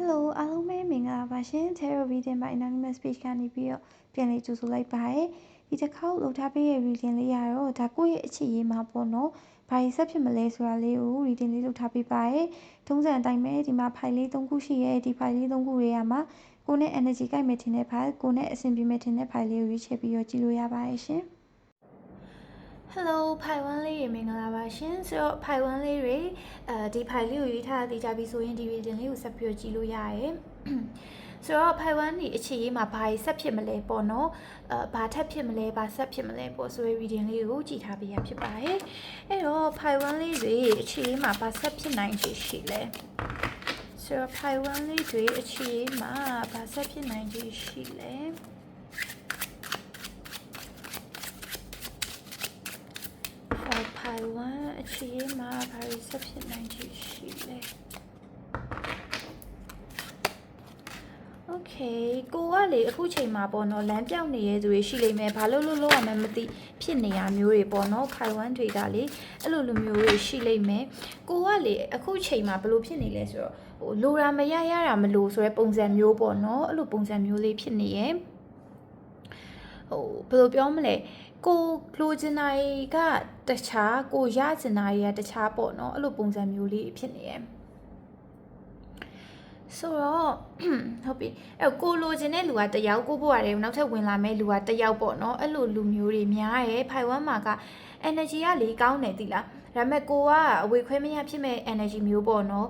Hello အားလုံးပဲမင်္ဂလာပါရှင် Tarot Reading by Anonymous Page ကနေပြီးတော့ပြန်လေးကြိုဆိုလိုက်ပါရယ်ဒီတစ်ခေါက်လုပ်ထားပေးတဲ့ reading လေးရတော့ဒါကိုယ့်ရဲ့အခြေရေးမှာပေါ့နော်ဘာကြီးဆက်ဖြစ်မလဲဆိုတာလေးကို reading လေးလုပ်ထားပေးပါရယ်ထုံးစံအတိုင်းပဲဒီမှာ file လေး၃ခုရှိရဲဒီ file လေး၃ခုတွေကမှာကိုယ်နဲ့ energy ကိုက်မဲ့ထင်တဲ့ file ကိုယ်နဲ့အဆင်ပြေမဲ့ထင်တဲ့ file လေးကိုရွေးချယ်ပြီးတော့ကြည့်လို့ရပါရဲ့ရှင် Hello ဖိုင်ဝမ်လေးတွေမင်္ဂလာပါရှင်ဆိုတော့ဖိုင်ဝမ်လေးတွေအဲဒီဖိုင်လေးကိုရွေးထားတည်ကြပြီဆိုရင်ဒီ reading လေးကိုဆက်ပြီးတော့ကြည့်လို့ရရဲ့ဆိုတော့ဖိုင်ဝမ်ဒီအခြေရေးမှာဘာကြီးဆက်ဖြစ်မလဲပေါ့နော်အဲဘာထက်ဖြစ်မလဲဘာဆက်ဖြစ်မလဲပေါ့ဆိုရယ် reading လေးကိုကြည့်ထားပေးရဖြစ်ပါတယ်အဲ့တော့ဖိုင်ဝမ်လေးတွေအခြေရေးမှာဘာဆက်ဖြစ်နိုင်ခြေရှိလဲဆိုတော့ဖိုင်ဝမ်လေးတွေအခြေရေးမှာဘာဆက်ဖြစ်နိုင်ခြေရှိလဲ for pi 1အခြေရေးမှာဘာတွေဆက်ဖြစ်နိုင်ခြေရှိလဲ Okay ကိုကလေအခုချိန်မှာပေါ့နော်လမ်းပြောင်းနေရဲသူတွေရှိလိမ့်မယ်ဘာလို့လို့လို့ရမှန်းမသိဖြစ်နေရမျိုးတွေပေါ့နော် pi 1တွေကလေအဲ့လိုလိုမျိုးတွေရှိလိမ့်မယ်ကိုကလေအခုချိန်မှာဘယ်လိုဖြစ်နေလဲဆိုတော့ဟိုလိုရာမရရတာမလို့ဆိုရဲပုံစံမျိုးပေါ့နော်အဲ့လိုပုံစံမျိုးလေးဖြစ်နေရဲ့ဟိုဘယ်လိုပြောမလဲ ကိုလိုချင်တာကတခြားကိုရချင်တာတွေကတခြားပေါ့နော်အဲ့လိုပုံစံမျိုးလေးဖြစ်နေရဲ့ဆိုတော့ဟုတ်ပြီအဲ့ကိုလိုချင်တဲ့လူကတယောက်ကိုဘွားတယ်နောက်ထပ်ဝင်လာမဲ့လူကတယောက်ပေါ့နော်အဲ့လိုလူမျိုးတွေများရဲ့ဖိုင်ဝမ်မှာက energy ကလေကောင်းတယ်တိလားဒါပေမဲ့ကိုကအဝေခွဲမရဖြစ်မဲ့ energy မျိုးပေါ့နော်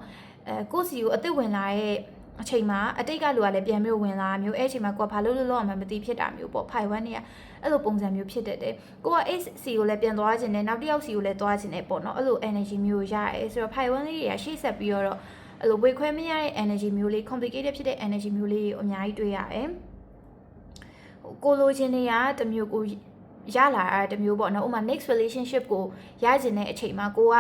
အဲကိုစီကိုအစ်စ်ဝင်လာရဲ့ အချိန်မှာအတိတ်ကလူကလည်းပြန်မျိုးဝင်လာမျိုးအဲ့အချိန်မှာကိုကဘာလို့လို့လို့အောင်မသိဖြစ်တာမျိုးပေါ့ဖိုင်ဝမ်နေကအဲ့လိုပုံစံမျိုးဖြစ်တတ်တယ်ကိုက X စီကိုလည်းပြန်သွားခြင်းနဲ့နောက်တစ်ယောက်စီကိုလည်းသွားခြင်းနဲ့ပေါ့နော်အဲ့လို energy မျိုးရရဲဆိုတော့ဖိုင်ဝမ်လေးတွေကရှေ့ဆက်ပြီးတော့အဲ့လိုဝေခွဲမရတဲ့ energy မျိုးလေး complicated ဖြစ်တဲ့ energy မျိုးလေးကိုအများကြီးတွေ့ရတယ်ဟိုကိုလိုချင်တွေကတမျိုးကိုရလာတာတမျိုးပေါ့နော်ဥပမာ next relationship ကိုရကျင်တဲ့အချိန်မှာကိုက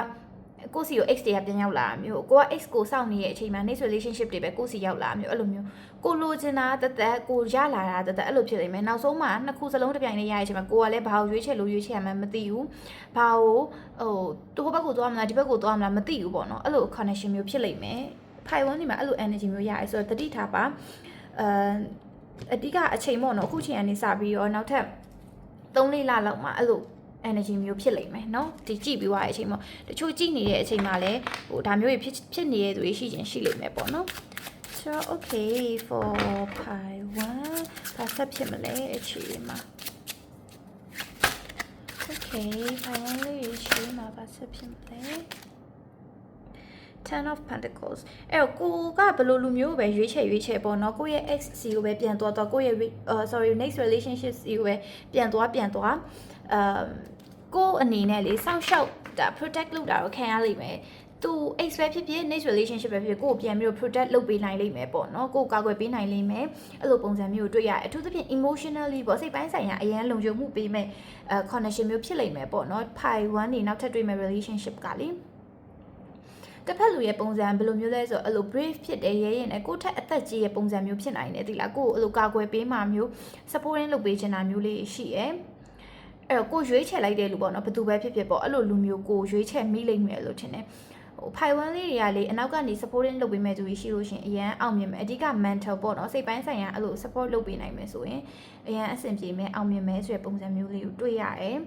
ကိုစီကို X တွေကပြန်ရောက်လာတာမျိုးကိုက X ကိုစောင့်နေတဲ့အချိန်မှာ next relationship တွေပဲကိုစီရောက်လာမျိုးအဲ့လိုမျိုးကိုလိုချင်တာတသက်ကိုရလာတာတသက်အဲ့လိုဖြစ်နေမယ်နောက်ဆုံးမှနှစ်ခုစလုံးတစ်ပြိုင်တည်းရတဲ့အချိန်မှာကိုကလည်းဘာကိုရွေးချယ်လို့ရွေးချယ်ရမှန်းမသိဘူးဘာကိုဟိုသူ့ဘက်ကိုသွားမလားဒီဘက်ကိုသွားမလားမသိဘူးပေါ့နော်အဲ့လို connection မျိုးဖြစ်လိမ့်မယ်ဖိုင်ဝန်းဒီမှာအဲ့လို energy မျိုးရရဲဆိုတော့တတိထားပါအဲအဓိကအချိန်ပေါ့နော်အခုချိန်ကနေစပြီးတော့နောက်ထပ်3လေးလလောက်မှာအဲ့လို energy မျိုးဖြစ်လိမ့်မယ်เนาะဒီကြည့်ပြီးသွားတဲ့အချိန်မှာတချို့ကြည့်နေတဲ့အချိန်မှာလည်းဟိုဒါမျိုးတွေဖြစ်ဖြစ်နေတဲ့သူတွေရှိချင်းရှိလိမ့်မယ်ပေါ့เนาะ so okay for pi 1ဘာဆက်ဖြစ်မလဲအခြေမှာ okay pi 1လေးအခြေမှာဘာဆက်ဖြစ်မလဲ ten of pentacles အဲ့တော့ကိုကဘယ်လိုလူမျိုးကိုပဲရွေးချယ်ရွေးချယ်ပေါ့နော်ကိုယ့်ရဲ့ ex စီကိုပဲပြန်သွားသွားကိုယ့်ရဲ့ uh, sorry next relationship စီကိုပဲပြန်သွားပြန်သွား အမ်ကိုအနေနဲ့လေစောင့်ရှောက်ဒါ protect လုပ်တာတော့ခံရလိမ့်မယ်သူ ex ပဲဖြစ်ဖြစ် next relationship ပဲဖြစ်ဖြစ်ကိုကိုပြန်ပြီးတော့ protect လုပ်ပေးနိုင်လိမ့်မယ်ပေါ့နော်ကိုကာကွယ်ပေးနိုင်လိမ့်မယ်အဲ့လိုပုံစံမျိုးတွေ့ရတယ်အထူးသဖြင့် emotionally ပေါ့စိတ်ပိုင်းဆိုင်ရာအရန်လုံခြုံမှုပေးမဲ့အဲ connection မျိုးဖြစ်လိမ့်မယ်ပေါ့နော် pi 1နေနောက်ထပ်တွေ့မဲ့ relationship ကလေတစ်ဖက်လူရဲ့ပုံစံဘယ်လိုမျိုးလဲဆိုတော့အဲ့လို brave ဖြစ်တယ်ရဲရင်နဲ့ကိုယ့်ထက်အသက်ကြီးရဲ့ပုံစံမျိုးဖြစ်နိုင်တယ်ဒီလားကိုယ်အဲ့လိုကာကွယ်ပေးမှမျိုး supporting လုပ်ပေးချင်တာမျိုးလေးရှိရဲ အဲ့တော့ကိုရွေးချယ်လိုက်တဲ့လူပေါ့နော်ဘယ်သူပဲဖြစ်ဖြစ်ပေါ့အဲ့လိုလူမျိုးကိုရွေးချယ်မိလိမ့်မယ်လို့ထင်တယ်ဟိုဖိုင်ဝမ်လေးတွေကလေအနောက်ကနေ supporting လုပ်ပေးမဲ့သူကြီးရှိလို့ရှင်အရန်အောင်မြင်မယ်အဓိက mental ပေါ့နော်စိတ်ပိုင်းဆိုင်ရာအဲ့လို support လုပ်ပေးနိုင်မယ်ဆိုရင်အရန်အဆင်ပြေမယ်အောင်မြင်မယ်ဆိုတဲ့ပုံစံမျိုးလေးကိုတွေ့ရတယ်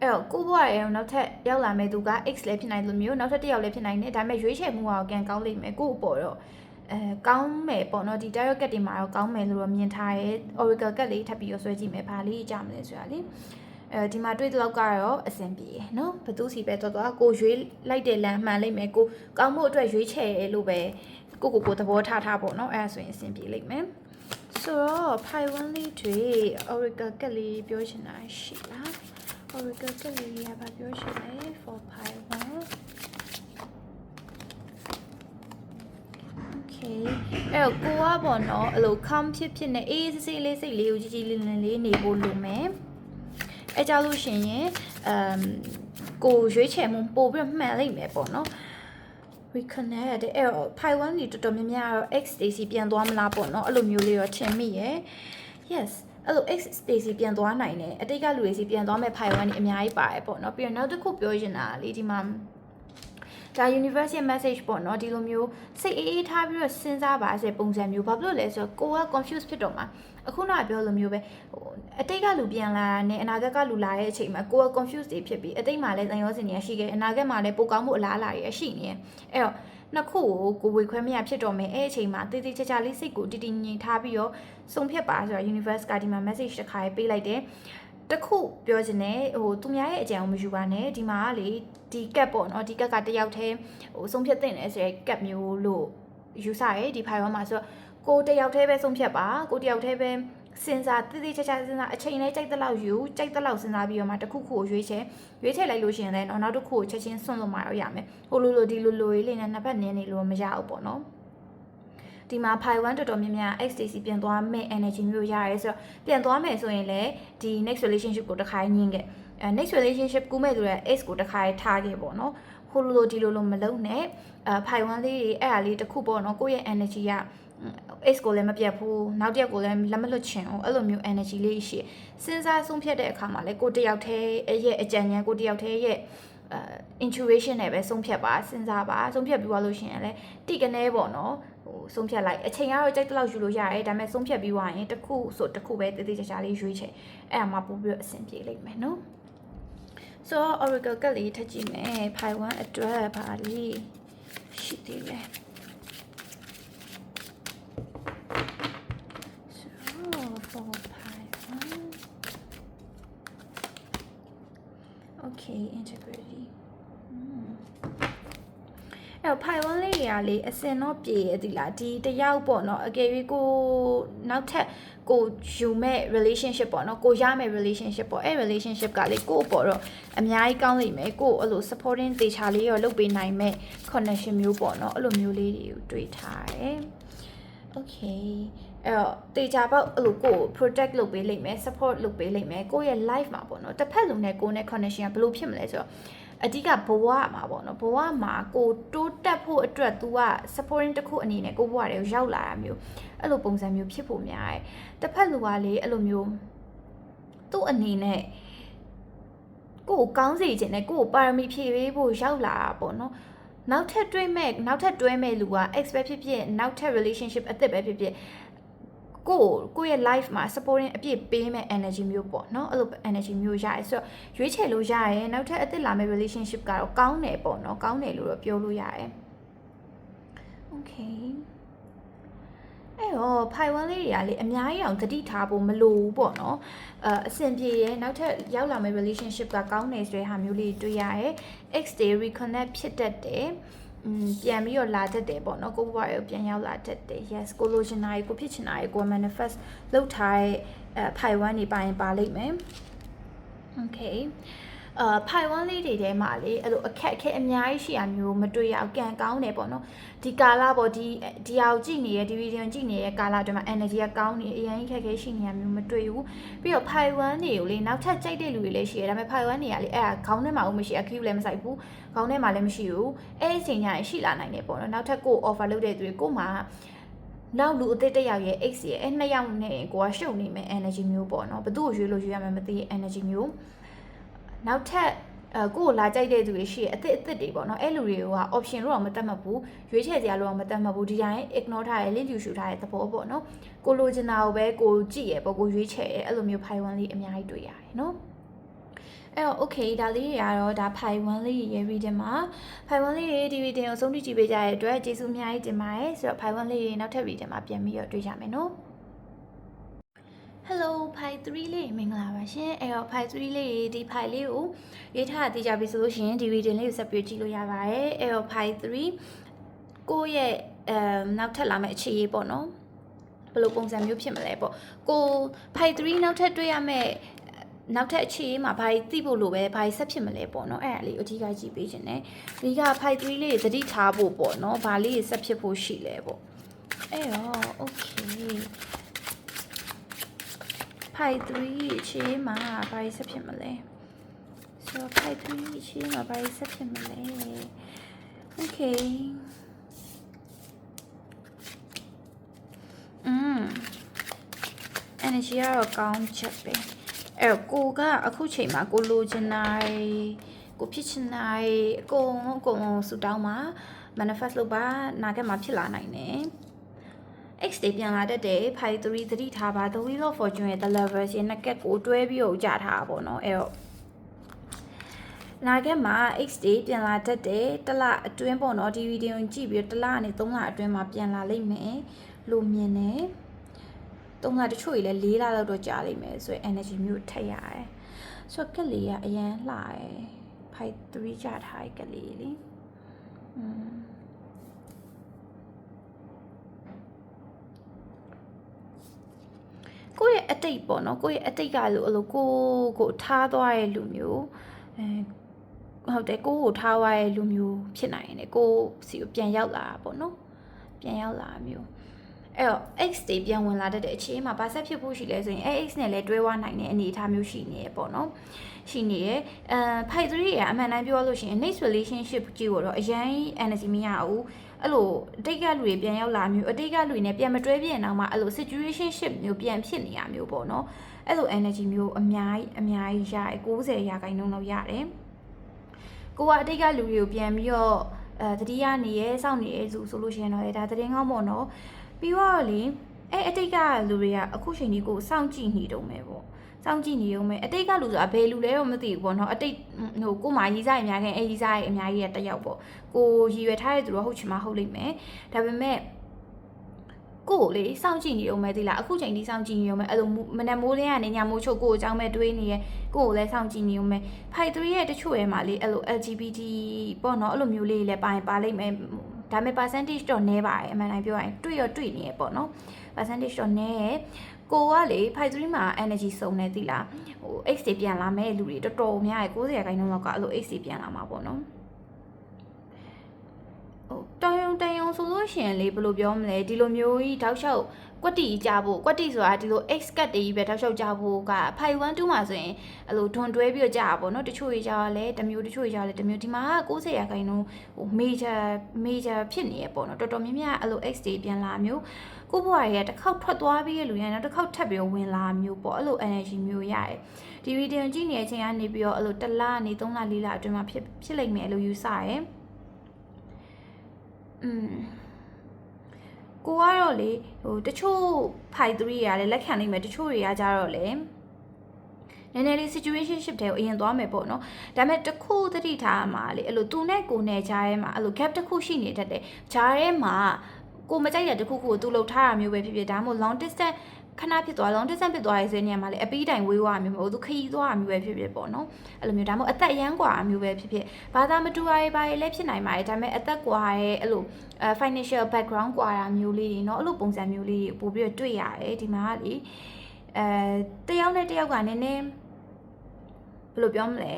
အဲ့တော့ကိုဘွားရဲ့နောက်ထပ်ရောက်လာမဲ့သူက X လည်းဖြစ်နိုင်လို့မျိုးနောက်ထပ်တစ်ယောက်လည်းဖြစ်နိုင်တယ်ဒါပေမဲ့ရွေးချယ်မှုကတော့ကန်ကောင်းလိမ့်မယ်ကို့အပေါ်တော့ အဲကောင်းမယ်ပေါ့နော်ဒီ tarot ကက်တွေမှာတော့ကောင်းမယ်လို့တော့မြင်ထားရဲ oracle ကက်လေးထပ်ပြီးတော့ဆွဲကြည့်မယ်ဘာလေးကြမလဲဆိုတာလေအဲဒီမှာတွေ့တဲ့လောက်ကတော့အဆင်ပြေရယ်နော်ဘသူစီပဲတော်တော်ကိုရွေးလိုက်တဲ့လမ်းမှန်လိုက်မယ်ကိုကောင်းမှုအတွက်ရွေးချယ်ရလို့ပဲကိုကိုကိုသဘောထားထားပေါ့နော်အဲဆိုရင်အဆင်ပြေလိမ့်မယ်ဆိုတော့ Python လေးတွေ Oracle ကက်လေးပြောချင်တာရှိလား Oracle ကက်လေးကဘာပြောချင်လဲ for Python Okay အဲ့တော့ကိုကပေါ့နော်အဲ့လို calm ဖြစ်ဖြစ်နဲ့အေးစစ်စစ်လေးစိတ်လေးကိုကြီးကြီးလင်းလင်းလေးနေဖို့လိုမယ်အဲကြလို့ရှင်ရင်အမ်ကိုရွေးချယ်မှုပို့ပြီးမှန်လိမ့်မယ်ပေါ့နော် reconnect တဲ့အဲ့တော့ pi 1ကြီးတော်တော်များများတော့ x stacy ပြန်သွားမလားပေါ့နော်အဲ့လိုမျိုးလေးတော့ထင်မိရယ် yes အဲ့လို X space ပြန်သွားနိုင်တယ်အတိတ်ကလူတွေစီပြန်သွားမဲ့ file 1နေအများကြီးပါတယ်ပေါ့နော်ပြီးတော့နောက်တစ်ခုပြောချင်တာလေဒီမှာ ဒါ universe ရဲ့ message ပေါ့နော်ဒီလိုမျိုးစိတ်အေးအေးထားပြီးတော့စဉ်းစားပါဆိုတဲ့ပုံစံမျိုးဘာဖြစ်လို့လဲဆိုတော့ကိုက confuse ဖြစ်တော့မှာအခုနကပြောလိုမျိုးပဲဟိုအတိတ်ကလူပြန်လာတာနဲ့အနာဂတ်ကလူလာတဲ့အချိန်မှာကိုက confuse တွေဖြစ်ပြီးအတိတ်မှာလည်းတန်ရောစင်တွေရှိခဲ့အနာဂတ်မှာလည်းပိုကောင်းမှုအလားအလာတွေရှိနေတယ်အဲ့တော့နှစ်ခုကိုကိုဝေခွဲမရဖြစ်တော့မယ်အဲ့အချိန်မှာတေးသေးချာချာလေးစိတ်ကိုတည်တည်ငြိမ်ထားပြီးတော့ဆုံးဖြတ်ပါဆိုတော့ universe ကဒီမှာ message တစ်ခါရေးပေးလိုက်တယ် တခုပြောချင်တယ်ဟိုသူများရဲ့အကြံကိုမယူပါနဲ့ဒီမှာကလေဒီကက်ပေါ့နော်ဒီကက်ကတယောက်တည်းဟိုဆုံးဖြတ်တဲ့တယ်ဆိုရဲကက်မျိုးလို့ယူဆရဲဒီဖိုင်ဝမ်မှာဆိုတော့ကိုတယောက်တည်းပဲဆုံးဖြတ်ပါကိုတယောက်တည်းပဲစဉ်းစားတိတိကျကျစဉ်းစားအချိန်လေးကြိုက်တဲ့လောက်ယူကြိုက်တဲ့လောက်စဉ်းစားပြီးတော့မှတစ်ခုခုကိုရွေးချယ်ရွေးချယ်လိုက်လို့ရှိရင်လည်းတော့နောက်တစ်ခုကိုချက်ချင်းဆွန့်လို့မှတော့ရမယ်ဟိုလိုလိုဒီလိုလိုလေးနဲ့နှစ်ဖက်နင်းနေလို့မရဘူးပေါ့နော် ဒီမှာ pi 1တော်တော်များများ XTC ပြန်သွားမဲ့ energy မျိုးရရဲဆိုတော့ပြန်သွားမယ်ဆိုရင်လည်းဒီ next relationship ကိုတစ်ခါညင်းခဲ့အဲ next relationship ကူးမဲ့ဆိုတော့ X ကိုတစ်ခါထားခဲ့ပေါ့နော်ဟိုလိုလိုဒီလိုလိုမလုံးနဲ့အဲ pi 1လေးတွေအဲ့ဒါလေးတစ်ခုပေါ့နော်ကိုယ့်ရဲ့ energy က X ကိုလည်းမပြတ်ဘူးနောက်တစ်ယောက်ကိုလည်းလက်မလွတ်ချင်ဘူးအဲ့လိုမျိုး energy လေးရှိစဉ်းစားဆုံးဖြတ်တဲ့အခါမှာလည်းကိုတစ်ယောက်တည်းရဲ့အကြံဉာဏ်ကိုတစ်ယောက်တည်းရဲ့အဲ intuition နဲ့ပဲဆုံးဖြတ်ပါစဉ်းစားပါဆုံးဖြတ်ပြီးသွားလို့ရှိရင်လည်းတိကနေပေါ့နော်ဟိုဆုံးဖြတ်လိုက်အချိန်ကတော့ကြိုက်တဲ့လောက်ယူလို့ရတယ်ဒါပေမဲ့ဆုံးဖြတ်ပြီးသွားရင်တစ်ခုဆိုတစ်ခုပဲတည်တည်ချာချာလေးရွေးချယ်အဲ့ဒါမှပို့ပြီးတော့အဆင်ပြေလိမ့်မယ်နော်ဆိုတော့ oracle ကလေးထပ်ကြည့်မယ် pi 1အတွက်ပါလေးရှိသေးတယ် So for pi one. Okay, integrity. အဲ့ တော့ pi 1လေးတွေကလေအစင်တော့ပြေရသည်လားဒီတယောက်ပေါ့နော်အကယ်၍ကိုနောက်ထပ်ကိုယူမဲ့ relationship ပေါ့နော်ကိုရမဲ့ relationship ပေါ့အဲ့ relationship ကလေကိုပေါ့တော့အများကြီးကောင်းလိမ့်မယ်ကိုအဲ့လို supporting တေချာလေးရောလုပ်ပေးနိုင်မဲ့ connection မျိုးပေါ့နော်အဲ့လိုမျိုးလေးတွေကိုတွေ့ထားတယ် okay အဲ့တော့တေချာပေါက်အဲ့လိုကို protect လုပ်ပေးလိမ့်မယ် support လုပ်ပေးလိမ့်မယ်ကိုယ့်ရဲ့ life မှာပေါ့နော်တစ်ဖက်လူနဲ့ကိုယ်နဲ့ connection ကဘယ်လိုဖြစ်မလဲဆိုတော့ အဓိကဘဝမှာပေါ့နော်ဘဝမှာကိုတိုးတက်ဖို့အတွက် तू က supporting တစ်ခုအနေနဲ့ကိုဘဝတွေကိုရောက်လာတာမျိုးအဲ့လိုပုံစံမျိုးဖြစ်ဖို့များတယ်တစ်ဖက်လူကလေအဲ့လိုမျိုးသူ့အနေနဲ့ကိုကိုကောင်းစေခြင်းနဲ့ကိုကိုပါရမီဖြည့်ပေးဖို့ရောက်လာတာပေါ့နော်နောက်ထပ်တွဲမဲ့နောက်ထပ်တွဲမဲ့လူက expect ဖြစ်ဖြစ်နောက်ထပ် relationship အသစ်ပဲဖြစ်ဖြစ် ကိုယ့်ကိုယ့်ရဲ့ life မှာ supporting အပြည့်ပေးမဲ့ energy မျိုးပေါ့နော်အဲ့လို energy မျိုးရရဲဆိုတော့ရွေးချယ်လို့ရရဲနောက်ထပ်အသစ်လာမဲ့ relationship ကတော့ကောင်းတယ်ပေါ့နော်ကောင်းတယ်လို့တော့ပြောလို့ရရဲ okay အဲ့တော့ဖိုင်ဝဲလေးတွေကလေအများကြီးအောင်တတိထားဖို့မလိုဘူးပေါ့နော်အအဆင်ပြေရဲနောက်ထပ်ရောက်လာမဲ့ relationship ကကောင်းတယ်ဆိုတဲ့ဟာမျိုးလေးတွေ့ရရဲ ex တွေ reconnect ဖြစ်တတ်တယ် ပြန်ပြီးတော့လာတတ်တယ်ပေါ့နော်ကိုဘွားရောပြန်ရောက်လာတတ်တယ် yes ကိုလိုချင်တာကိုဖြစ်ချင်တာကို manifest လုပ်ထားတဲ့အဲဖိုင်ဝမ်နေပါရင်ပါလိမ့်မယ် okay အာဖိုင်ဝမ်လေးတွေထဲမှာလေအဲ့လိုအခက်အခဲအများကြီးရှိရမျိုးမတွေ့ရအောင်ကံကောင်းတယ်ပေါ့နော် ဒီကာလပေါ့ဒီဒီအောင်ကြည့်နေတဲ့ဒီဗီဒီယိုကြည့်နေတဲ့ကာလအတွင်းမှာ energy ကကောင်းနေအရင်ခက်ခဲရှိနေရမျိုးမတွေ့ဘူးပြီးတော့ဖိုင်ဝမ်တွေကိုလေနောက်ထပ်ကြိုက်တဲ့လူတွေလည်းရှိတယ်ဒါပေမဲ့ဖိုင်ဝမ်တွေကလေအဲ့ဒါခေါင်းထဲမှာဦးမရှိအခီးလည်းမဆိုင်ဘူးခေါင်းထဲမှာလည်းမရှိဘူးအဲ့ဒီအချိန်ကျရင်ရှိလာနိုင်တယ်ပေါ့နော်နောက်ထပ်ကို offer လုပ်တဲ့သူတွေကိုမှနောက်လူအသစ်တစ်ယောက်ရဲ့ X ရဲ့အဲ့နှစ်ယောက်နဲ့ကိုကရှုပ်နေမယ် energy မျိုးပေါ့နော်ဘသူ့ကိုရွေးလို့ရွေးရမယ်မသိတဲ့ energy မျိုးနောက်ထပ် အဲကိုကိုလာကြိုက်တဲ့သူတွေရှိရအစ်စ်အစ်စ်တွေပေါ့နော်အဲ့လူတွေက option လို့တော့မတတ်မှတ်ဘူးရွေးချယ်စရာလို့တော့မတတ်မှတ်ဘူးဒီတိုင်း ignore ထားရလင့်ကျူရှူထားတဲ့သဘောပေါ့နော်ကိုလိုချင်တာကိုပဲကိုကြည့်ရပေါ့ကိုရွေးချယ်ရအဲ့လိုမျိုးဖိုင်ဝမ်လေးအများကြီးတွေ့ရတယ်နော်အဲ့တော့ okay ဒါလေးတွေကတော့ဒါဖိုင်ဝမ်လေးရဲ့ reading မှာဖိုင်ဝမ်လေးတွေဒီ reading ကိုဆုံးဖြတ်ကြည့်ပေးကြတဲ့အတွက်ကျေးဇူးအများကြီးတင်ပါတယ်ဆိုတော့ဖိုင်ဝမ်လေးတွေနောက်ထပ် reading မှာပြန်ပြီးတော့တွေ့ကြမယ်နော် Hello Pi 3လေးမင်္ဂလာပါရှင်အဲ့တော့ Pi 3လေးဒီ Pi လေးကိုရေးထားတည်ကြပြီဆိုလို့ရှိရင်ဒီ reading လေးကိုဆက်ပြီးကြည့်လို့ရပါတယ်အဲ့တော့ Pi 3ကိုယ့်ရဲ့အဲနောက်ထပ်လာမယ့်အခြေရေးပေါ့နော်ဘယ်လိုပုံစံမျိုးဖြစ်မလဲပေါ့ကို Pi 3နောက်ထပ်တွေ့ရမယ့်နောက်ထပ်အခြေရေးမှာဘာသိဖို့လိုပဲဘာဆက်ဖြစ်မလဲပေါ့နော်အဲ့ဒါလေးအထူးကကြည့်ပေးခြင်းနဲ့ဒီက Pi 3လေးသတိထားဖို့ပေါ့နော်ဘာလေးဆက်ဖြစ်ဖို့ရှိလဲပေါ့အဲ့တော့ okay ဖိုင်3အချင်းမှာဘာဆက်ဖြစ်မလဲဆိုတော့ဖိုင်3အချင်းမှာဘာဆက်ဖြစ်မလဲ okay อืม energy ကတော့ကောင်းချက်ပဲအဲ့တော့ကိုကအခုချိန်မှာကိုလိုချင်တာကိုဖြစ်ချင်တာတွေအကုန်လုံးအကုန်လုံးဆူတောင်းပါ manifest လုပ်ပါနာကက်မှာဖြစ်လာနိုင်တယ် X တွေပြန်လာတတ်တယ်ဖိုင်3သတိထားပါ The Wheel of Fortune ရဲ့ The Lovers ရဲ့ Naked ကိုတွဲပြီးတော့ကြာထားတာပေါ့နော်အဲ့တော့နာကက်မှာ X တွေပြန်လာတတ်တယ်တစ်လအတွင်းပေါ့နော်ဒီဗီဒီယိုကြည့်ပြီးတော့တစ်လကနေ3လအတွင်းမှာပြန်လာလိမ့်မယ်လို့မြင်တယ်3လတချို့ကြီးလည်း4လလောက်တော့ကြာလိမ့်မယ်ဆိုရင် energy မျိုးထက်ရတယ်ဆိုတော့ကက်လေးကအရန်လှတယ်ဖိုင်3ကြာထားတဲ့ကက်လေးလေอืม ကိုယ့်ရဲ့အတိတ်ပေါ့နော်ကိုယ့်ရဲ့အတိတ်ကလို့အဲ့လိုကိုကိုထားသွားတဲ့လူမျိုးအဲဟုတ်တယ်ကိုကိုထားသွားတဲ့လူမျိုးဖြစ်နိုင်တယ်ကိုစီကိုပြန်ရောက်လာတာပေါ့နော်ပြန်ရောက်လာတာမျိုးအဲ့တော့ X တွေပြန်ဝင်လာတတ်တဲ့အခြေအနေမှာဘာဆက်ဖြစ်ဖို့ရှိလဲဆိုရင် X နဲ့လည်းတွဲဝနိုင်တဲ့အနေအထားမျိုးရှိနေရပေါ့နော်ရှိနေရအဲဖိုက်3တွေကအမှန်တမ်းပြောလို့ရှိရင် next relationship ကြီးကိုတော့အရင် energy မရဘူး အဲ့လိုအတိတ်ကလူတွေပြန်ရောက်လာမျိုးအတိတ်ကလူတွေနဲ့ပြန်မတွဲပြည့်အောင်မှအဲ့လို situationship မျိုးပြန်ဖြစ်နေရမျိုးပေါ့နော်အဲ့လို energy မျိုးအများကြီးအများကြီးရတယ်90ရာခိုင်နှုန်းလောက်ရတယ်ကိုကအတိတ်ကလူတွေကိုပြန်ပြီးတော့အဲတတိယနေရဲစောင့်နေရဲဆိုဆိုလို့ရှိရင်တော့လေဒါတရင်ကောင်းပေါ့နော်ပြီးတော့လေအဲ့အတိတ်ကလူတွေကအခုချိန်ကြီးကိုစောင့်ကြည့်နေတုံးပဲပေါ့ စောင့်ကြည့်နေရုံပဲအတိတ်ကလူဆိုတာဘယ်လူလဲတော့မသိဘူးပေါ့နော်အတိတ်ဟိုကိုမှရီးစားရအများခင်အဲရီးစားရအများကြီးရတက်ရောက်ပေါ့ကိုရည်ရွယ်ထားတဲ့သူတော့ဟုတ်ချင်မှဟုတ်လိမ့်မယ်ဒါပေမဲ့ကိုကိုလေစောင့်ကြည့်နေရုံပဲသိလားအခုချိန်ဒီစောင့်ကြည့်နေရုံပဲအဲ့လိုမနက်မိုးလင်းကနေညမိုးချုပ်ကိုကိုအကြောင်းပဲတွေးနေရကိုကိုလည်းစောင့်ကြည့်နေရုံပဲဖိုက်3ရဲ့တချို့ရဲ့မှာလေအဲ့လို LGBT ပေါ့နော်အဲ့လိုမျိုးလေးလည်းပါရင်ပါလိမ့်မယ်ဒါပေမဲ့ percentage တော့နည်းပါတယ်အမှန်တိုင်းပြောရရင်တွေ့ရတွေ့နေရပေါ့နော် percentage တော့နည်းရ ကိုကလေ5 3မှာ energy စုံနေသီလားဟို X တွေပြန်လာမဲ့လူတွေတော်တော်များတယ်90ရာခိုင်နှုန်းလောက်ကအဲ့လို X တွေပြန်လာမှာပေါ့နော်ဟိုတန်ယုံတန်ယုံဆိုလို့ရှိရင်လေဘယ်လိုပြောမလဲဒီလိုမျိုးကြီးတောက်လျှောက် ကွက်တီကြဖို့ကွက်တီဆိုတာဒီလို X ကတ်တီးပဲတောက်လျှောက်ကြဖို့က5 1 2မှာဆိုရင်အဲ့လိုထွန်တွဲပြီးတော့ကြတာပေါ့နော်တချို့ကြီးကြလဲတမျိုးတချို့ကြီးကြလဲတမျိုးဒီမှာ90ရာခိုင်နှုန်းဟို major major ဖြစ်နေရပေါ့နော်တော်တော်များများအဲ့လို X တွေပြန်လာမျိုးကိုဘွားရဲ့တစ်ခေါက်ထွက်သွားပြီးရလူရနောက်တစ်ခေါက်ထပ်ပြီးဝင်လာမျိုးပေါ့အဲ့လို energy မျိုးရတယ်ဒီဗီဒီယိုကြည့်နေတဲ့အချိန်ကနေပြီးတော့အဲ့လိုတစ်လနေ3လ4လအတွင်းမှာဖြစ်ဖြစ်လိမ့်မယ်လို့ယူဆရယ်อืม ကိုကတော့လေဟိုတချို့ဖိုင်3တွေကလည်းလက်ခံနိုင်မယ်တချို့တွေကကြတော့လေနည်းနည်းလေး situationship တွေကိုအရင်သွားမယ်ပေါ့နော်ဒါပေမဲ့တစ်ခုသတိထားမှာလေအဲ့လိုသူနဲ့ကိုနဲ့ကြားထဲမှာအဲ့လို gap တစ်ခုရှိနေတတ်တယ်ကြားထဲမှာကိုမကြိုက်တဲ့တစ်ခုခုကိုသူလှုပ်ထားတာမျိုးပဲဖြစ်ဖြစ်ဒါမှမဟုတ် long distance ခဏဖြစ်သွား long distance ဖြစ်သွားရေးစနေမှာလေအပီးတိုင်ဝေးသွားမျိုးမဟုတ်သူခရီးသွားမျိုးပဲဖြစ်ဖြစ်ပေါ့နော်အဲ့လိုမျိုးဒါမှမဟုတ်အသက်ရမ်းกว่าမျိုးပဲဖြစ်ဖြစ်ဘာသာမတူရရေးပါရေးလည်းဖြစ်နိုင်ပါတယ်ဒါပေမဲ့အသက်กว่าရဲ့အဲ့လိုအဲ financial background กว่าတာမျိုးလေးတွေเนาะအဲ့လိုပုံစံမျိုးလေးတွေပို့ပြီးတော့တွေ့ရတယ်ဒီမှာကလေအဲတယောက်နဲ့တယောက်ကနည်းနည်းဘယ်လိုပြောမလဲ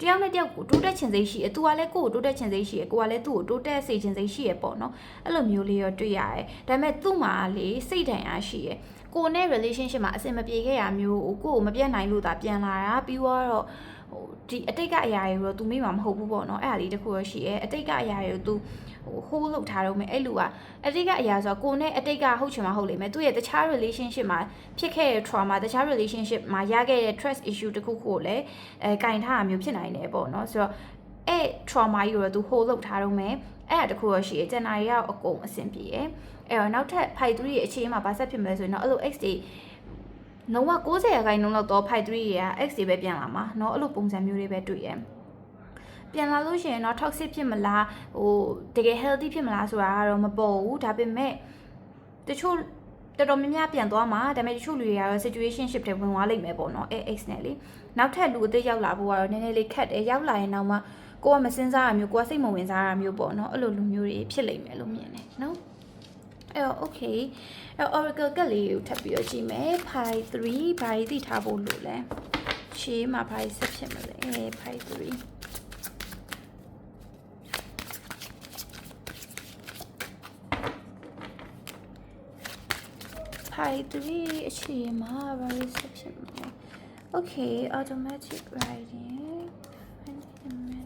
တယောက်နဲ့တယောက်ကိုတိုးတက်ချင်စိတ်ရှိတယ်။ तू ကလည်းကိုယ့်ကိုတိုးတက်ချင်စိတ်ရှိတယ်။ကိုကလည်းသူ့ကိုတိုးတက်စေချင်စိတ်ရှိရပေါ့နော်။အဲ့လိုမျိုးလေးရောတွေ့ရတယ်။ဒါပေမဲ့သူ့မှာလေစိတ်ဓာတ်အားရှိရယ်။ ကိုနဲ့ relationship မှာအဆင်မပြေခဲ့ရမျိုးကိုကိုကိုမပြတ်နိုင်လို့သာပြန်လာတာပြီးတော့ဟိုဒီအတိတ်ကအရာတွေတော့ तू မိမှာမဟုတ်ဘူးပေါ့နော်။အဲ့ဒါလေးတခုရရှိရယ်။အတိတ်ကအရာတွေကို तू ဟို hold လုပ်ထားတော့မယ်အဲ့လူကအတိတ်ကအရာဆိုတော့ကိုနဲ့အတိတ်ကဟုတ်ချင်မှဟုတ်လိမ့်မယ်သူရဲ့တခြား relationship မှာဖြစ်ခဲ့တဲ့ trauma တခြား relationship မှာရခဲ့တဲ့ trust issue တခုခုကိုလည်းအဲကင်ထားတာမျိုးဖြစ်နိုင်တယ်ပေါ့နော်ဆိုတော့အဲ့ trauma ကြီးကိုတော့သူ hold လုပ်ထားတော့မယ်အဲ့ဒါတခုရရှိရကျန်တာတွေကတော့အကုန်အဆင်ပြေရယ် အဲ့တော့နောက်ထပ် fight 3ရဲ့အခြေအနေမှာဗာဆက်ဖြစ်မယ်ဆိုရင်တော့အဲ့လို x တွေလုံးဝ90ရာခိုင်နှုန်းလောက်တော့ fight 3တွေက x တွေပဲပြန်လာမှာเนาะအဲ့လိုပုံစံမျိုးတွေပဲတွေ့ရယ်ပြန်လာလို့ရှိရင်တော့ toxic ဖြစ်မလားဟိုတကယ် healthy ဖြစ်မလားဆိုတာကတော့မပေါ်ဘူးဒါပေမဲ့တချို့တော်တော်များများပြန်သွားမှာဒါပေမဲ့တချို့လူတွေကတော့ situationship တွေဝင်သွားလိမ့်မယ်ပေါ့နော်အဲ X နဲ့လေနောက်ထပ်လူအသေးရောက်လာဖို့ကတော့နည်းနည်းလေးခက်တယ်ရောက်လာရင်တော့မှကိုကမစင်စားရမျိုးကိုကစိတ်မဝင်စားရမျိုးပေါ့နော်အဲ့လိုလူမျိုးတွေဖြစ်လိမ့်မယ်လို့မြင်တယ်နော် အဲ့တော့ okay အဲ့ oracle ကလေးကိုထပ်ပြီးတော့ကြည့်မယ် pi 3ဘာသိထားဖို့လို့လဲရှေးမှာဘာဆက်ဖြစ်မလဲ pi 3 pi 3အခြေမှာဘာလို့ဆက်ဖြစ်မလဲ okay automatic writing fundamental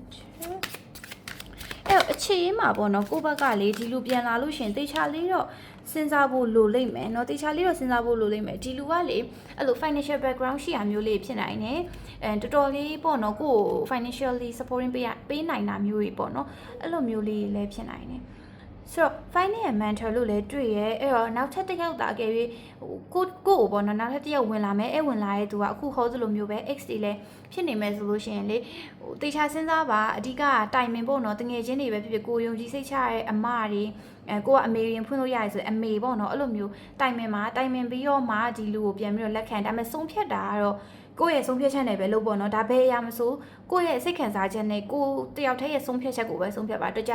အဲ့ အခြေအမှာပေါ့နော်ကိုယ့်ဘက်ကလေဒီလူပြန်လာလို့ရှရင်တေချာလေးတော့စဉ်းစားဖို့လိုလိမ့်မယ်เนาะတေချာလေးတော့စဉ်းစားဖို့လိုလိမ့်မယ်ဒီလူကလေအဲ့လို financial background ရှိရမျိုးလေးဖြစ်နိုင်တယ်အဲတော်တော်လေးပေါ့နော်ကိုယ့်ကို financially supporting ပေးရပေးနိုင်တာမျိုးကြီးပေါ့နော်အဲ့လိုမျိုးလေးလည်းဖြစ်နိုင်တယ် ဆိုတော့ finance mentor လို့လည်းတွေ့ရဲအဲ့တော့နောက်ထပ်တစ်ယောက်တာအကယ်၍ဟိုကိုကိုကိုပေါ့နော်နောက်ထပ်တစ်ယောက်ဝင်လာမယ်အဲ့ဝင်လာတဲ့သူကအခုဟောသလိုမျိုးပဲ X တွေလည်းဖြစ်နေမယ်ဆိုလို့ရှိရင်လေဟိုတေချာစဉ်းစားပါအဓိကတိုင်ပင်ပေါ့နော်တငယ်ချင်းတွေပဲဖြစ်ဖြစ်ကိုယုံကြည်စိတ်ချရတဲ့အမတွေအဲကိုကအမေရင်ဖွင့်လို့ရတယ်ဆိုအမေပေါ့နော်အဲ့လိုမျိုးတိုင်ပင်မှာတိုင်ပင်ပြီးတော့မှဒီလူကိုပြန်ပြီးတော့လက်ခံဒါပေမဲ့ဆုံးဖြတ်တာကတော့ကိုယ့်ရဲ့ဆုံးဖြတ်ချက်နဲ့ပဲလုပ်ပေါ့နော်ဒါဘယ်အရာမဆိုကိုယ့်ရဲ့စိတ်ခံစားချက်နဲ့ကိုယ်တယောက်တည်းရဲ့ဆုံးဖြတ်ချက်ကိုပဲဆုံးဖြတ်ပါတကြ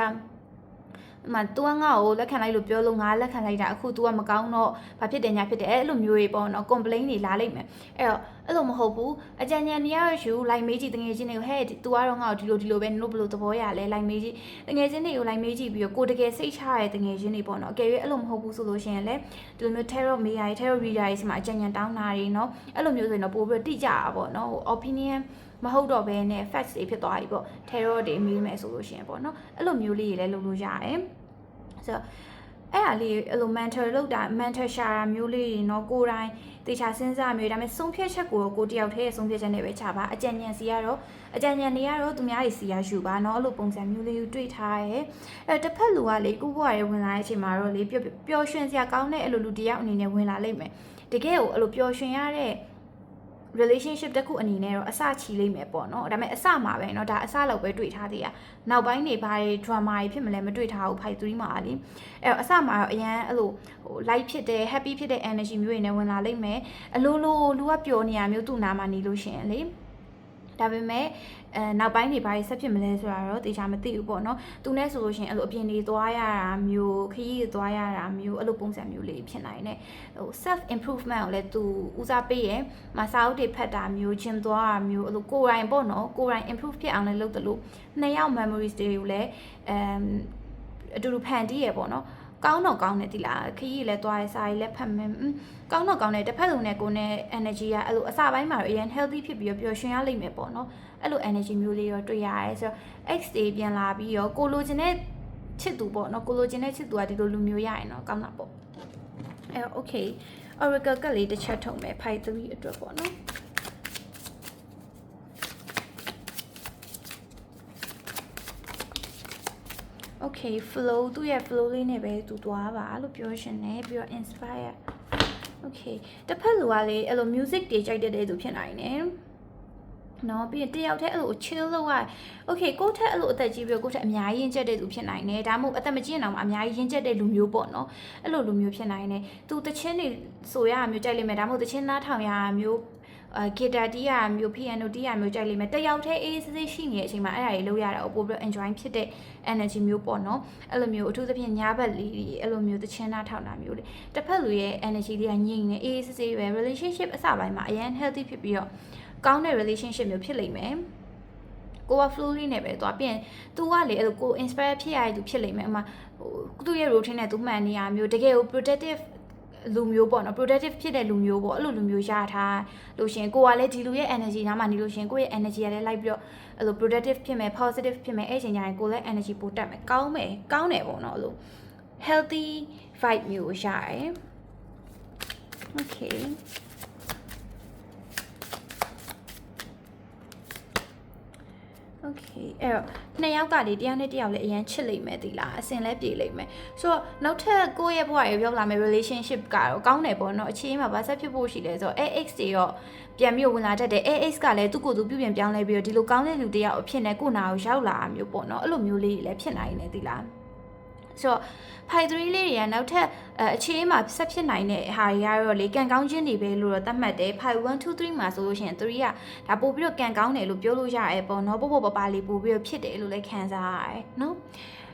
အမှ तू ကငါ့ကိုလက်ခံလိုက်လို့ပြောလို့ငါလက်ခံလိုက်တာအခု तू ကမကောင်းတော့ဘာဖြစ်တယ်ညာဖြစ်တယ်အဲ့လိုမျိုးတွေပေါ့နော် complain တွေလာလိမ့်မယ်အဲ့တော့အဲ့လိုမဟုတ်ဘူးအကြံဉာဏ်တွေရယူလိုက်မေးကြည့်တငယ်ချင်းတွေကိုဟဲ့ तू ကတော့ငါ့ကိုဒီလိုဒီလိုပဲနင်တို့ဘယ်လိုသဘောရလဲလိုက်မေးကြည့်တငယ်ချင်းတွေကိုလိုက်မေးကြည့်ပြီးတော့ကိုတကယ်စိတ်ချရတဲ့တငယ်ချင်းတွေပေါ့နော်အကယ်၍အဲ့လိုမဟုတ်ဘူးဆိုလို့ရှိရင်လည်းဒီလိုမျိုး tarot မေးရည် tarot reader တွေဆီမှာအကြံဉာဏ်တောင်းတာတွေနော်အဲ့လိုမျိုးဆိုရင်တော့ပို့ပြီးတိကျတာပေါ့နော်ဟို opinion မဟုတ်တော့ဘဲနဲ့ facts တွေဖြစ်သွားပြီပေါ့ tarot တွေမေးမယ်ဆိုလို့ရှိရင်ပေါ့နော်အဲ့လိုမျိုးလေးတွေလည်းလုပ်လို့ရတယ်ဆိုတော့အဲ့ဒါလေးအဲ့လို mentor လောက်တာ mentor ရှာတာမျိုးလေးတွေเนาะကိုယ်တိုင်တေချာစဉ်းစားမျိုးဒါပေမဲ့ဆုံးဖြတ်ချက်ကိုကိုတယောက်တည်းရဲ့ဆုံးဖြတ်ချက်နဲ့ပဲချပါအကြံဉာဏ်စီကတော့အကြံဉာဏ်တွေကတော့သူများတွေစီရယူပါเนาะအဲ့လိုပုံစံမျိုးလေးကိုတွေ့ထားရဲအဲတစ်ဖက်လူကလေကိုဘွားရဲဝင်လာတဲ့အချိန်မှာတော့လေပျော်ပျော်ရွှင်စရာကောင်းတဲ့အဲ့လိုလူတယောက်အနေနဲ့ဝင်လာလိမ့်မယ်တကယ်ကိုအဲ့လိုပျော်ရွှင်ရတဲ့ relationship တစ်ခုအနေနဲ့တော့အစချီလိမ့်မယ်ပေါ့နော်ဒါပေမဲ့အစမှာပဲเนาะဒါအစလောက်ပဲတွေ့ထားသေးတာနောက်ပိုင်းနေဘာတွေ drama တွေဖြစ်မလဲမတွေ့ထားဘူးဖိုက်3မှာလေအဲ့တော့အစမှာတော့အရန်အဲ့လိုဟို light ဖြစ်တဲ့ happy ဖြစ်တဲ့ energy မျိုးတွေနဲ့ဝင်လာလိမ့်မယ်အလိုလိုလူကပျော်နေရမျိုးသူ့နာမှာနေလို့ရှိရင်လေ ဒါပေမဲ့အဲနောက်ပိုင်းတွေဘာတွေဆက်ဖြစ်မလဲဆိုတာတော့တေချာမသိဘူးပေါ့နော်သူနဲ့ဆိုလို့ရှိရင်အဲ့လိုအပြင်တွေသွားရတာမျိုးခရီးတွေသွားရတာမျိုးအဲ့လိုပုံစံမျိုးလေးဖြစ်နိုင်တယ်ဟို self improvement ကိုလည်းသူဦးစားပေးရယ်မစာအုပ်တွေဖတ်တာမျိုး gym သွားတာမျိုးအဲ့လိုကိုယ်တိုင်ပေါ့နော်ကိုယ်တိုင် improve ဖြစ်အောင်လည်းလုပ်တယ်လို့နှစ်ယောက် memories တွေကိုလည်းအမ်အတူတူဖန်တီးရယ်ပေါ့နော် ကောင်းတော့ကောင်းတယ်ဒီလားခရီးလည်းသွားရစာရေးလည်းဖတ်မယ်ကောင်းတော့ကောင်းတယ်တစ်ဖက်လုံးနဲ့ကိုယ်နဲ့ energy ကအဲ့လိုအစပိုင်းမှာတော့အရင် healthy ဖြစ်ပြီးတော့ပျော်ရွှင်ရလိမ့်မယ်ပေါ့နော်အဲ့လို energy မျိုးလေးတော့တွေ့ရတယ်ဆိုတော့ X တွေပြန်လာပြီးတော့ကိုလိုချင်တဲ့ချစ်သူပေါ့နော်ကိုလိုချင်တဲ့ချစ်သူကဒီလိုလူမျိုးရရင်တော့ကောင်းတာပေါ့အဲ့တော့ okay oracle ကလေးတစ်ချက်ထုံမယ်ဖိုင်3အတွက်ပေါ့နော် okay flow သူ့ရဲ့ flow လေးနဲ့ပဲသူသွားပါလို့ပြောရှင်နေပြီးတော့ inspire okay တစ်ဖက်လူကလေအဲ့လို music တွေကြိုက်တဲ့သူဖြစ်နိုင်တယ်နော်ပြီးရင်တယောက်တည်းအဲ့လို chill လုပ်ရ okay ကိုယ့်ထက်အဲ့လိုအသက်ကြီးပြီးတော့ကိုယ့်ထက်အများကြီးရင့်ကျက်တဲ့သူဖြစ်နိုင်တယ်ဒါမှမဟုတ်အသက်မကြီးရင်တော့အများကြီးရင့်ကျက်တဲ့လူမျိုးပေါ့နော်အဲ့လိုလူမျိုးဖြစ်နိုင်တယ်သူတချင်းတွေဆိုရမျိုးကြိုက်လိမ့်မယ်ဒါမှမဟုတ်တချင်းနားထောင်ရမျိုးအဲ ဂီတာတီးရမျိုးပီယန်နိုတီးရမျိုးကြိုက်လိမ့်မယ်တယောက်တည်းအေးစစ်စစ်ရှိနေတဲ့အချိန်မှာအဲ့ဒါတွေလုပ်ရတာပိုပြီး enjoy ဖြစ်တဲ့ energy မျိုးပေါ့နော်အဲ့လိုမျိုးအထူးသဖြင့်ညာဘက်လေးတွေအဲ့လိုမျိုးတချင်းနားထောင်တာမျိုးလေတစ်ဖက်လူရဲ့ energy တွေကညင်နေအေးစစ်စစ်ပဲ relationship အစပိုင်းမှာအရင် healthy ဖြစ်ပြီးတော့ကောင်းတဲ့ relationship မျိုးဖြစ်လိမ့်မယ်ကိုက flow လေးနဲ့ပဲသွားပြင် तू ကလေအဲ့လိုကို inspire ဖြစ်ရတဲ့သူဖြစ်လိမ့်မယ်အမဟိုသူ့ရဲ့ routine နဲ့ तू မှန်နေရမျိုးတကယ်ကို protective လူမျိုးပေါ့နော် productive ဖြစ်တဲ့လူမျိုးပေါ့အဲ့လိုလူမျိုးရထားလို့ရှင်ကိုကလည်းဒီလူရဲ့ energy နားမှာနေလို့ရှင်ကိုရဲ့ energy ကလည်းလိုက်ပြီးတော့အဲ့လို productive ဖြစ်မယ် positive ဖြစ်မယ်အဲ့ချိန်ကျရင်ကိုလည်း energy ပိုတက်မယ်ကောင်းမယ်ကောင်းတယ်ပေါ့နော်အဲ့လို healthy vibe မျိုးရရယ် okay okay အဲ့တော့နှစ်ယောက်ကလေတရားနဲ့တရားလည်းအရင်ချစ်လိမ့်မယ်ဒီလားအစင်လည်းပြေလိမ့်မယ်ဆိုတော့နောက်ထပ်ကိုယ့်ရဲ့ဘဝရေပြောလာမယ် relationship ကတော့ကောင်းတယ်ပေါ့နော်အခြေအမှာဗာဆက်ဖြစ်ဖို့ရှိလဲဆိုတော့ AX တွေရောပြန်ပြီးဝင်လာတတ်တယ် AX ကလည်းသူ့ကိုယ်သူပြုပြင်ပြောင်းလဲပြီးတော့ဒီလိုကောင်းတဲ့လူတယောက်အဖြစ်နဲ့ကိုနာကိုရောက်လာတာမျိုးပေါ့နော်အဲ့လိုမျိုးလေးတွေလည်းဖြစ်နိုင်တယ်ဒီလား ဆိုတော့ pi 3လေးတွေကနောက်ထပ်အခြေအမှာဆက်ဖြစ်နိုင်တဲ့ဟာတွေကတော့လေကန်ကောင်းခြင်းတွေပဲလို့တော့သတ်မှတ်တယ် pi 1 2 3မှာဆိုလို့ရှိရင်3ကဒါပို့ပြီးတော့ကန်ကောင်းတယ်လို့ပြောလို့ရရဲပေါ့နော်ပို့ပို့ပပလေးပို့ပြီးတော့ဖြစ်တယ်လို့လည်းခံစားရတယ်နော်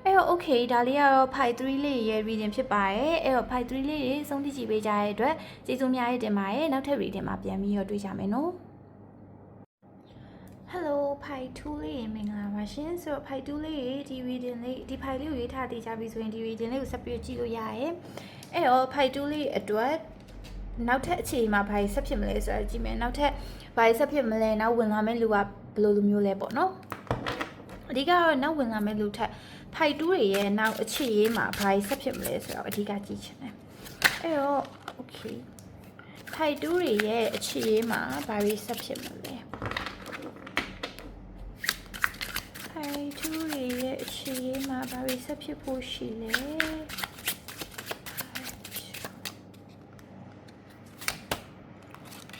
အဲ့တော့ okay ဒါလေးကတော့ pi 3လေးရဲ့ reading ဖြစ်ပါတယ်အဲ့တော့ pi 3လေးတွေစုံတိကြည့်ပေးကြတဲ့အတွက်ကျေးဇူးများတင်ပါတယ်နောက်ထပ် reading မှာပြန်ပြီးတော့တွေ့ကြမယ်နော် Hello ဖိုင်2လေးရေမင်္ဂလာပါရှင်ဆိုတော့ဖိုင်2လေးရေဒီ reading လေးဒီဖိုင်လေးကိုရေးထားတည်ကြပြီဆိုရင်ဒီ reading လေးကိုဆက်ပြီးကြည့်လို့ရရဲအဲ့တော့ဖိုင်2လေးအတွက်နောက်ထပ်အခြေအနေမှာဘာဆက်ဖြစ်မလဲဆိုတာကြည့်မယ်နောက်ထပ်ဘာဆက်ဖြစ်မလဲနောက်ဝင်လာမယ့်လူကဘယ်လိုလူမျိုးလဲပေါ့နော်အဓိကတော့နောက်ဝင်လာမယ့်လူထက်ဖိုက်တူးတွေရဲ့နောက်အချစ်ရေးမှာဘာကြီးဆက်ဖြစ်မလဲဆိုတော့အဓိကကြည့်ချင်တယ်အဲ့တော့ okay ဖိုက်တူးတွေရဲ့အချစ်ရေးမှာဘာကြီးဆက်ဖြစ်မလဲ ဖိုက်တူးတွေရဲ့အချစ်ရေးမှာဘာကြီးဆက်ဖြစ်ဖို့ရှိလဲ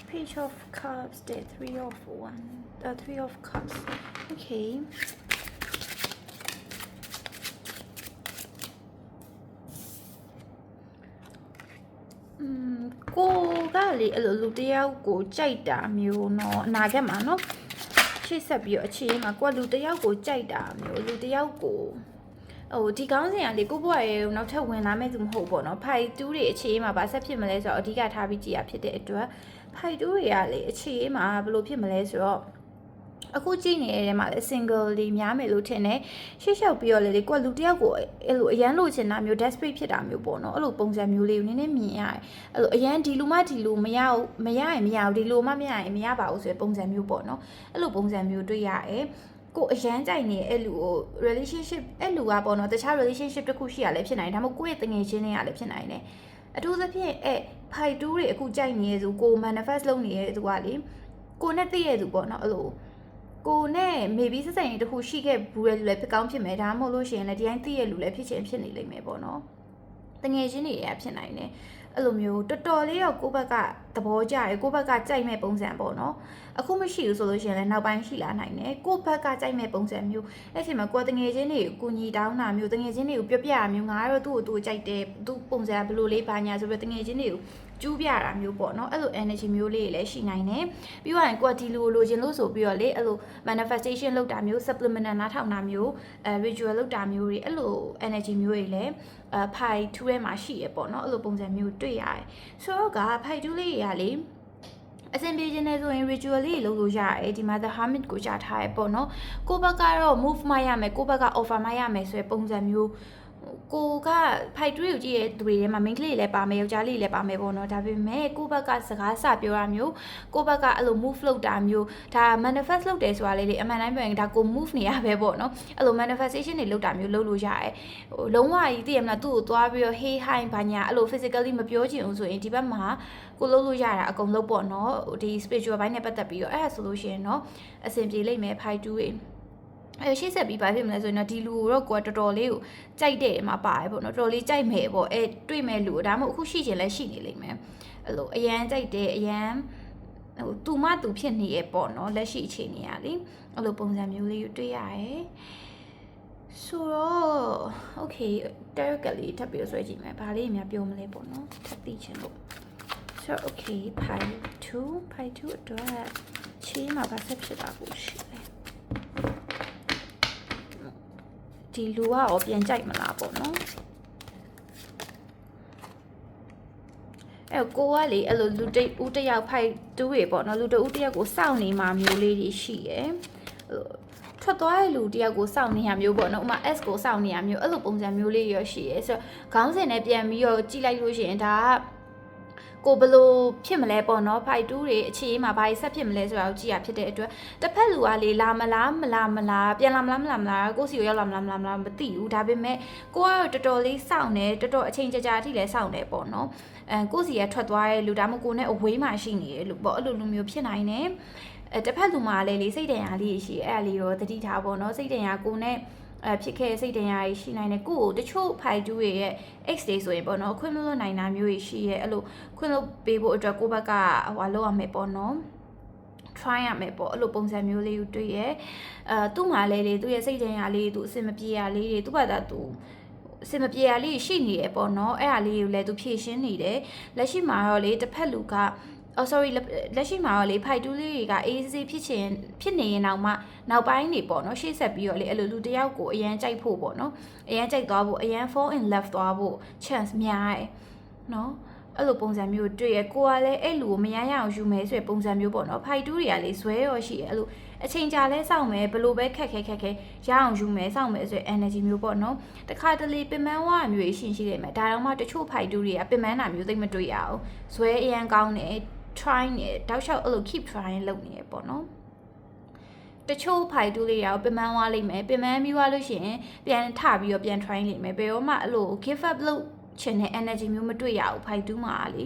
Page of Cups, the Three of One, the Three of Cups. Okay. อืมကိုကလေအဲ့လိုလူတစ်ယောက်ကိုကြိုက်တာမျိုးเนาะအနာဂတ်မှာเนาะ ရှေ့ဆက်ပြီးတော့အခြေရင်းမှာကိုကလူတယောက်ကိုကြိုက်တာမျိုးလူတယောက်ကိုဟိုဒီကောင်းစဉ်ကလေကိုဘွားရေနောက်ထပ်ဝင်လာမဲ့သူမဟုတ်ပေါ့နော်ဖိုင်တူးတွေအခြေအေးမှာဗာဆက်ဖြစ်မလဲဆိုတော့အဓိကထားပြီးကြည်ရဖြစ်တဲ့အတွက်ဖိုင်တူးတွေကလေအခြေအေးမှာဘယ်လိုဖြစ်မလဲဆိုတော့ အခုကြည့်နေတဲ့ထဲမှာလည်း single လေးများမယ်လို့ထင်တယ်ရှေ့လျှောက်ပြီးတော့လေလေကိုကလူတစ်ယောက်ကိုအဲ့လိုအရန်လိုချင်တာမျိုး desperate ဖြစ်တာမျိုးပေါ့နော်အဲ့လိုပုံစံမျိုးလေးကိုနည်းနည်းမြင်ရတယ်အဲ့လိုအရန်ဒီလူမှဒီလူမရဘူးမရရင်မရဘူးဒီလူမှမရရင်မရပါဘူးဆိုတဲ့ပုံစံမျိုးပေါ့နော်အဲ့လိုပုံစံမျိုးတွေ့ရတယ်ကိုအရန်ကြိုက်နေအဲ့လူကို relationship အဲ့လူကပေါ့နော်တခြား relationship တစ်ခုရှိရလဲဖြစ်နိုင်တယ်ဒါမှမဟုတ်ကိုယ့်ရဲ့တငယ်ချင်းတွေကလည်းဖြစ်နိုင်တယ်အထူးသဖြင့်အဲ့ဖိုက်တူးတွေအခုကြိုက်နေရသူကို manifest လုပ်နေရသူကလေကိုနဲ့သိရသူပေါ့နော်အဲ့လို ကိုနဲ့ maybe စစရင်တခုရှိခဲ့ဘူးတဲ့လူလည်းဖြစ်ကောင်းဖြစ်မယ်ဒါမှမဟုတ်လို့ရှိရင်လည်းဒီတိုင်းသိရလူလည်းဖြစ်ချင်ဖြစ်နေလိမ့်မယ်ပေါ့နော်တငယ်ချင်းတွေရဖြစ်နိုင်တယ်အဲ့လိုမျိုးတော်တော်လေးတော့ကိုယ့်ဘက်ကသဘောကျတယ်ကိုယ့်ဘက်ကကြိုက်မဲ့ပုံစံပေါ့နော်အခုမရှိဘူးဆိုလို့ရှိရင်လည်းနောက်ပိုင်းရှိလာနိုင်တယ်ကိုယ့်ဘက်ကကြိုက်မဲ့ပုံစံမျိုးအဲ့ဒီမှာကိုယ်တငယ်ချင်းတွေကိုကူညီတောင်းတာမျိုးတငယ်ချင်းတွေကိုပြောပြတာမျိုးငါကတော့သူ့ကိုသူ့ကိုကြိုက်တယ်သူ့ပုံစံဘယ်လိုလေးပါညာဆိုပြီးတငယ်ချင်းတွေကို ကျူးပြတာမျိုးပေါ့နော်အဲ့လို energy မျိုးလေးတွေလည်းရှိနိုင်တယ်ပြီးတော့ကိုယ်ဒီလိုလိုချင်လို့ဆိုပြီးတော့လေအဲ့လို manifestation လုပ်တာမျိုး supplemental နားထောင်တာမျိုးအဲ ritual လုပ်တာမျိုးတွေအဲ့လို energy မျိုးတွေလည်းအဖိုင်2ထဲမှာရှိရပေါ့နော်အဲ့လိုပုံစံမျိုးတွေ့ရတယ်ဆိုတော့ကဖိုင်2လေးတွေကလေအဆင်ပြေခြင်းနဲ့ဆိုရင် ritual လေးလုပ်လို့ရတယ်ဒီမှာ the hermit ကိုကြားထားရပေါ့နော်ကိုယ့်ဘက်ကတော့ move မရမယ်ကိုယ့်ဘက်က offer မရမယ်ဆိုတဲ့ပုံစံမျိုး ကိုကဖိုက်တွေးကိုကြည့်ရတဲ့သူတွေထဲမှာ main ကလေးလည်းပါမယ်ယောက်ျားလေးလည်းပါမယ်ပေါ့နော်ဒါပေမဲ့ကိုယ့်ဘက်ကစကားစပြောတာမျိုးကိုယ့်ဘက်ကအဲ့လို move လုပ်တာမျိုးဒါ manifest လုပ်တယ်ဆိုတာလေးလေအမှန်တိုင်းပြောရင်ဒါကို move နေရပဲပေါ့နော်အဲ့လို manifestation တွေလုပ်တာမျိုးလုပ်လို့ရတယ်ဟိုလုံးဝကြီးသိရမလားသူ့ကိုသွားပြီးတော့ hey hi ဘာညာအဲ့လို physically မပြောချင်ဘူးဆိုရင်ဒီဘက်မှာကိုလုပ်လို့ရတာအကုန်လုပ်ပေါ့နော်ဒီ spiritual ဘိုင်းနဲ့ပတ်သက်ပြီးတော့အဲ့ဒါဆိုလို့ရှိရင်တော့အဆင်ပြေလိမ့်မယ်ဖိုက်တူးတွေ အဲရှေ့ဆက်ပြီးဘာဖြစ်မလဲဆိုရင်တော့ဒီလူကိုတော့ကိုကတော်တော်လေးကိုကြိုက်တဲ့မှာပါတယ်ပေါ့နော်တော်တော်လေးကြိုက်မယ်ပေါ့အဲတွေ့မဲ့လူဒါမှမဟုတ်အခုရှိချင်လဲရှိနေလိမ့်မယ်အဲ့လိုအရန်ကြိုက်တယ်အရန်ဟိုသူမသူဖြစ်နေရဲ့ပေါ့နော်လက်ရှိအခြေအနေရလေအဲ့လိုပုံစံမျိုးလေးကိုတွေ့ရတယ်ဆိုတော့ okay တဲကလေးထပ်ပြီးဆွဲကြည့်မယ်ဘာလေးများပြောမလဲပေါ့နော်ထပ်သိချင်လို့ဆိုတော့ okay ဖိုင်2ဖိုင်2အတွက်ချေးမှာဘာဆက်ဖြစ်တာကိုရှိလဲ ဒီလူကရောပြန်ကြိုက်မလားပေါ့နော်အဲ့ကိုကလေအဲ့လိုလူတိတ်ဦးတယောက်ဖိုက်တူးရေပေါ့နော်လူတဦးတယောက်ကိုစောင့်နေမှမျိုးလေးတွေရှိရယ်ထွက်သွားတဲ့လူတယောက်ကိုစောင့်နေရမျိုးပေါ့နော်ဥမာ S ကိုစောင့်နေရမျိုးအဲ့လိုပုံစံမျိုးလေးရရှိရယ်ဆိုတော့ခေါင်းစဉ်နဲ့ပြန်ပြီးတော့ကြည့်လိုက်လို့ရှိရင်ဒါက ကိုဘလို့ဖြစ်မလဲပေါ့နော်ဖိုက်တူးတွေအခြေအေးမှာဘာကြီးဆက်ဖြစ်မလဲဆိုတာကိုကြည့်ရဖြစ်တဲ့အတွက်တစ်ဖက်လူကလေလာမလားမလားမလားပြန်လာမလားမလားမလားကိုစီကိုရောက်လာမလားမလားမလားမသိဘူးဒါပေမဲ့ကိုကတော့တော်တော်လေးစောင့်နေတော်တော်အချိန်ကြာကြာအထိလည်းစောင့်နေပေါ့နော်အဲကိုစီကထွက်သွားတဲ့လူဒါမှမဟုတ်ကိုနဲ့အဝေးမှာရှိနေတယ်လို့ပေါ့အဲ့လိုလူမျိုးဖြစ်နိုင်တယ်အဲတစ်ဖက်လူမှာလည်းလေစိတ်တန်ရာလေးရှိအဲ့ဒါလေးတော့တတိထားပေါ့နော်စိတ်တန်ရာကိုနဲ့ အဲဖြစ်ခဲ့စိတ်တရားကြီးရှိနိုင်တယ်ကိုကိုတချို့ဖိုက်တူးရဲ့ X တွေဆိုရင်ပေါ့နော်ခွင့်မလွတ်နိုင်တာမျိုးကြီးရှိရဲ့အဲ့လိုခွင့်လွတ်ပေးဖို့အတွက်ကိုဘက်ကဟိုလောက်ရမယ်ပေါ့နော် try ရမယ်ပေါ့အဲ့လိုပုံစံမျိုးလေးကိုတွေ့ရဲအဲသူ့မှာလည်းလေသူ့ရဲ့စိတ်တရားလေးသူအစင်မပြေရလေးတွေသူ့ဘာသာသူအစင်မပြေရလေးရှိနေရပေါ့နော်အဲ့ဟာလေးကိုလည်းသူဖြည့်ရှင်းနေတယ်လက်ရှိမှာတော့လေတစ်ဖက်လူက အော် sorry လက်ရှိမှာတော့လေဖိုက်တူးလေးတွေကအေးစေးဖြစ်ချင်ဖြစ်နေရင်တော့မှနောက်ပိုင်းနေပေါ့နော်ရှေ့ဆက်ပြီးတော့လေအဲ့လိုလူတယောက်ကိုအရန်ကြိုက်ဖို့ပေါ့နော်အရန်ကြိုက်သွားဖို့အရန် fall in love သွားဖို့ chance များတယ်နော်အဲ့လိုပုံစံမျိုးတွေ့ရကိုကလည်းအဲ့လူကိုမရရအောင်ယူမယ်ဆိုရပုံစံမျိုးပေါ့နော်ဖိုက်တူးတွေကလေဇွဲရောရှိရအဲ့လိုအချိန်ကြာလဲစောင့်မယ်ဘလို့ပဲခက်ခဲခက်ခဲရအောင်ယူမယ်စောင့်မယ်ဆိုရ energy မျိုးပေါ့နော်တခါတလေပင်မဝါမျိုးရှင်ရှိနေမယ်ဒါတော့မှတချို့ဖိုက်တူးတွေကပင်မနာမျိုးသိမတွေ့ရအောင်ဇွဲအရန်ကောင်းတယ် try နေတောက်လျှောက်အဲ့လို keep trying လုပ်နေရပေါ့နော်တချို့ဖိုင်တူးလေးရောပင်ပန်းသွားလိမ့်မယ်ပင်ပန်းပြီးသွားလို့ရှိရင်ပြန်ထပြီးတော့ပြန် try လိမ့်မယ်ဘယ်တော့မှအဲ့လို give up လုပ်ချင်တဲ့ energy မျိုးမတွေ့ရဘူးဖိုင်တူးမှာလေ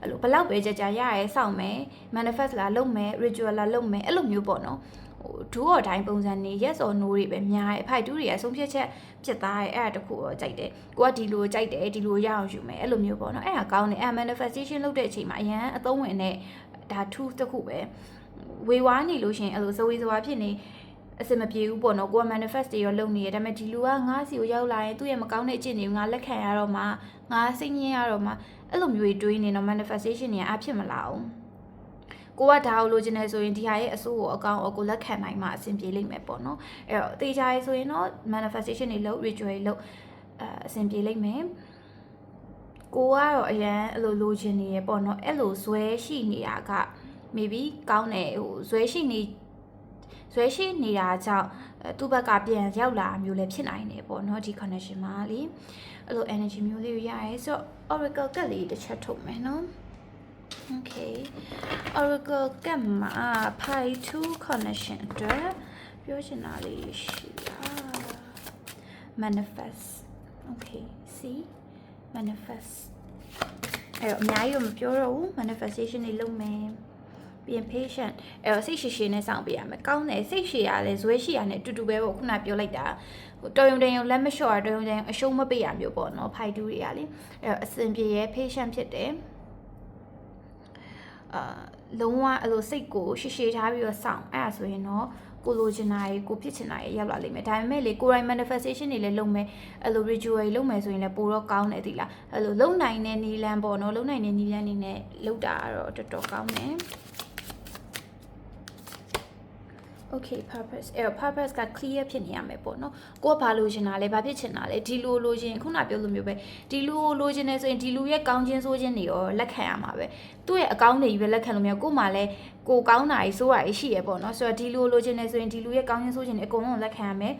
အဲ့လိုဘလောက်ပဲကြာကြာရရဲစောင့်မယ် manifest လာလုပ်မယ် ritual လာလုပ်မယ်အဲ့လိုမျိုးပေါ့နော် ဟိုဒူးော်တိုင်းပုံစံနေ yes or no တွေပဲများတယ်ဖိုက်တူးတွေကဆုံးဖြတ်ချက်ဖြစ်သားတယ်အဲ့ဒါတခုတော့ကြိုက်တယ်ကိုကဒီလိုကြိုက်တယ်ဒီလိုရအောင်ယူမယ်အဲ့လိုမျိုးပေါ့နော်အဲ့ဒါကောင်းတယ်အဲ့ manifestation လုပ်တဲ့အချိန်မှာအရန်အသုံးဝင်တဲ့ဒါ tool တစ်ခုပဲဝေဝါးနေလို့ရှိရင်အဲ့လိုဇဝေဇဝါဖြစ်နေအစမပြေဘူးပေါ့နော်ကိုက manifest တွေရောလုပ်နေရဒါပေမဲ့ဒီလူကငါးစီကိုရောက်လာရင်သူ့ရဲ့မကောင်းတဲ့အကျင့်တွေကိုငါလက်ခံရတော့မှငါစိတ်ညစ်ရတော့မှအဲ့လိုမျိုးတွေတွေးနေတော့ manifestation တွေကအဖြစ်မလာဘူး ကိုကဒါကိုလိုချင်တယ်ဆိုရင်ဒီဟာရဲ့အဆိုးကိုအကောင်အကိုလက်ခံနိုင်မှအဆင်ပြေလိမ့်မယ်ပေါ့နော်အဲ့တော့တေချာရေးဆိုရင်တော့ manifestation တွေလုပ် ritual တွေလုပ်အဲအဆင်ပြေလိမ့်မယ်ကိုကတော့အရန်အဲ့လိုလိုချင်နေရပေါ့နော်အဲ့လိုဇွဲရှိနေတာက maybe ကောင်းတယ်ဟိုဇွဲရှိနေဇွဲရှိနေတာကြောင့်အဲသူ့ဘက်ကပြန်ရောက်လာမျိုးလည်းဖြစ်နိုင်တယ်ပေါ့နော်ဒီ connection မှာလေအဲ့လို energy မျိုးလေးရရဲဆိုတော့ oracle ကတ်လေးတစ်ချက်ထုတ်မယ်နော် okay oracle ကတ်မှာ pi 2 connection အတွက်ပြောချင်တာလေးရှိတာ manifest okay see manifest အဲ့တော့အများကြီးတော့မပြောတော့ဘူး manifestation တွေလုပ်မယ်ပြီးရင် patient အဲ့တော့စိတ်ရှိရှိနဲ့စောင့်ပေးရမယ်ကောင်းတယ်စိတ်ရှိရလဲဇွဲရှိရနဲ့အတူတူပဲပေါ့ခုနပြောလိုက်တာဟိုတော်ရုံတန်ရုံလက်မလျှော့ရတော်ရုံတန်ရုံအရှုံးမပေးရမျိုးပေါ့နော်ဖိုက်တူတွေကလေအဲ့တော့အစင်ပြေရဲ့ patient ဖြစ်တယ် အာလုံးဝအဲ့လိုစိတ်ကိုရှည်ရှည်ထားပြီးတော့စောင့်အဲ့ဒါဆိုရင်တော့ကိုလိုချင်တာရေကိုဖြစ်ချင်တာရေရောက်လာလိမ့်မယ်ဒါပေမဲ့လေကိုယ်တိုင် manifestation တွေလည်းလုပ်မယ်အဲ့လို ritual တွေလုပ်မယ်ဆိုရင်လည်းပိုတော့ကောင်းတယ်ဒီလားအဲ့လိုလုံနိုင်တဲ့နီလန်ပေါ့နော်လုံနိုင်တဲ့နီလန်နေနဲ့လုပ်တာကတော့တော်တော်ကောင်းတယ် okay purpose အဲ့တော့ purpose က clear ဖြစ်နေရမယ်ပေါ့နော်ကိုကဘာလိုချင်တာလဲဘာဖြစ်ချင်တာလဲဒီလိုလိုချင်ခုနပြောလိုမျိုးပဲဒီလိုလိုချင်နေဆိုရင်ဒီလူရဲ့ကောင်းခြင်းဆိုးခြင်းတွေရောလက်ခံရမှာပဲသူ့ရဲ့အကောင်းတွေကြီးပဲလက်ခံလို့မရကို့မှာလဲကိုကောင်းတာကြီးဆိုးတာကြီးရှိရပေါ့နော်ဆိုတော့ဒီလိုလိုချင်နေဆိုရင်ဒီလူရဲ့ကောင်းခြင်းဆိုးခြင်းတွေအကုန်လုံးလက်ခံရမယ်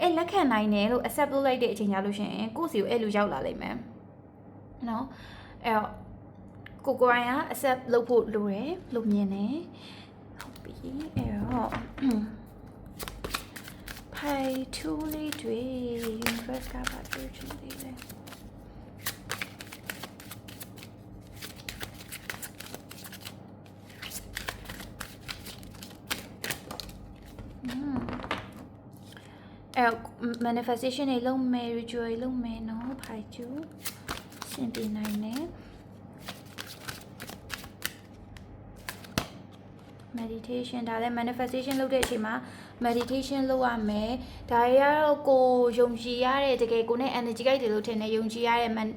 အဲ့လက်ခံနိုင်တယ်လို့ accept လုပ်လိုက်တဲ့အချိန်ကြလို့ရှိရင်ကိုယ့်စီကိုအဲ့လိုရောက်လာလိမ့်မယ်နော်အဲ့တော့ကိုကိုရိုင်းက accept လုပ်ဖို့လိုတယ်လို့မြင်တယ် ဟုတ်ပြီအဲ့တော့ဖိုင်ထူလေးတွေ universe ကပါပြောချင်သေးတယ်အဲ့တော့ manifestation တွေလုပ်မယ် ritual တွေလုပ်မယ်နော်ဖိုင်ကျူရှင်းပြနိုင်တယ် meditation ဒါလည်း manifestation လုပ်တဲ့အချိန်မှာ meditation လုပ်ရမယ်ဒါတွေကတော့ကိုယုံကြည်ရတဲ့တကယ်ကိုနဲ့ energy guide တွေလို့ထင်တယ်ယုံကြည်ရတဲ့ man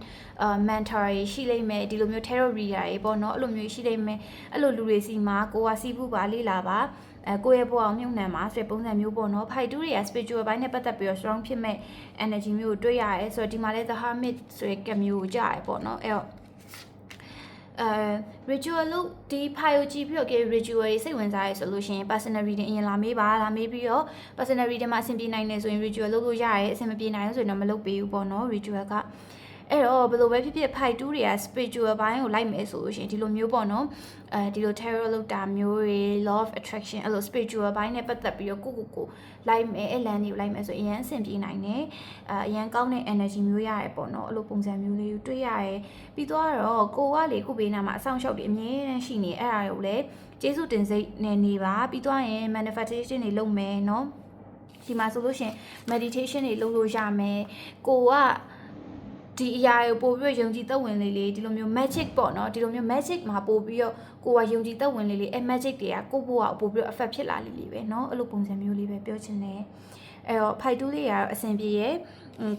အာ mentor တွေရှိလိမ့်မယ်ဒီလိုမျိုး tarot reader တွေပေါ့နော်အဲ့လိုမျိုးရှိလိမ့်မယ်အဲ့လိုလူတွေစီမှာကိုကစီးပူပါလေ့လာပါအဲကိုယ့်ရဲ့ဘဝအောင်မြုပ်နှံမှာဆိုတဲ့ပုံစံမျိုးပေါ့နော်ဖိုက်တူတွေက spiritual ဘိုင်းနဲ့ပတ်သက်ပြီးတော့ strong ဖြစ်မဲ့ energy မျိုးကိုတွေ့ရတယ်ဆိုတော့ဒီမှာလဲ the hermit ဆိုတဲ့ကမျိုးကိုကြားရပေါ့နော်အဲ့တော့ အဲ ritual လို့ဒီ file ကြည့်ပြီးတော့ ritual တွေစိတ်ဝင်စားရဆိုလို့ရှိရင် personal reading အရင်လာမေးပါလာမေးပြီးတော့ personal reading မှာအဆင်ပြေနိုင်တယ်ဆိုရင် ritual လုပ်လို့ရတယ်အဆင်မပြေနိုင်ဘူးဆိုရင်တော့မလုပ်ပေးဘူးပေါ့နော် ritual က အဲ့တော့ဘယ်လိုပဲဖြစ်ဖြစ် fight 2တွေက spiritual ဘိုင်းကိုလိုက်မယ်ဆိုလို့ရှိရင်ဒီလိုမျိုးပေါ့နော်အဲဒီလို tarot လောက်တာမျိုးတွေ law of attraction အဲ့လို spiritual ဘိုင်းနဲ့ပတ်သက်ပြီးတော့ကိုကိုကိုလိုက်မယ်အဲ့လမ်းတွေကိုလိုက်မယ်ဆိုရင်အရင်အဆင်ပြေနိုင်တယ်အဲအရင်ကောင်းတဲ့ energy မျိုးရတယ်ပေါ့နော်အဲ့လိုပုံစံမျိုးလေးကိုတွေ့ရတယ်ပြီးတော့ကိုကလေကိုဘေးနာမှာအဆောင်ရှောက်တွေအမြဲတမ်းရှိနေအဲ့ဒါကိုလည်းကျေးဇူးတင်စိတ်နဲ့နေပါပြီးတော့ရင် manifestation တွေလုပ်မယ်နော်ဒီမှာဆိုလို့ရှိရင် meditation တွေလုပ်လို့ရမယ်ကိုက ဒီအရာကိုပို့ပြီးယုံကြည်သက်ဝင်လေးလေးဒီလိုမျိုး magic ပေါ့နော်ဒီလိုမျိုး magic မှာပို့ပြီးတော့ကိုကယုံကြည်သက်ဝင်လေးလေးအဲ magic တွေကကိုယ့်ဘဝကိုပို့ပြီးတော့ effect ဖြစ်လာလေးလေးပဲเนาะအဲ့လိုပုံစံမျိုးလေးပဲပြောချင်တယ်အဲ့တော့ဖိုက်တူးလေးကတော့အဆင်ပြေရဲ့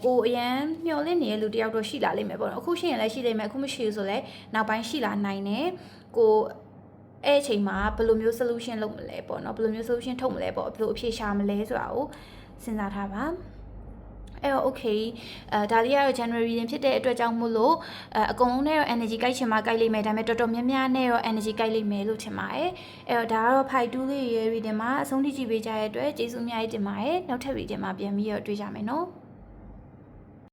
ကိုအရန်မျောလင့်နေတဲ့လူတယောက်တော့ရှိလာလိမ့်မယ်ပေါ့နော်အခုရှိရင်လည်းရှိလိမ့်မယ်အခုမရှိဘူးဆိုလည်းနောက်ပိုင်းရှိလာနိုင်တယ်ကိုအဲ့အချိန်မှာဘယ်လိုမျိုး solution လုပ်မလဲပေါ့နော်ဘယ်လိုမျိုး solution ထုတ်မလဲပေါ့ဘယ်လိုအဖြေရှာမလဲဆိုတာကိုစဉ်းစားထားပါ အဲ့တော့ okay အဲဒါလေးကတော့ January ရင်ဖြစ်တဲ့အတွက်ကြောင့်မို့လို့အဲအကုန်လုံးနဲ့တော့ energy ကိုက်ချင်မှကိုက်လိမ့်မယ်ဒါပေမဲ့တော်တော်များများနဲ့တော့ energy ကိုက်လိမ့်မယ်လို့ထင်ပါတယ်အဲ့တော့ဒါကတော့ fight 2လေးရဲ့ reading မှာအဆုံးထိကြည့်ပေးကြတဲ့အတွက်ကျေးဇူးအများကြီးတင်ပါတယ်နောက်ထပ် reading မှာပြန်ပြီးတော့တွေ့ကြမယ်နော်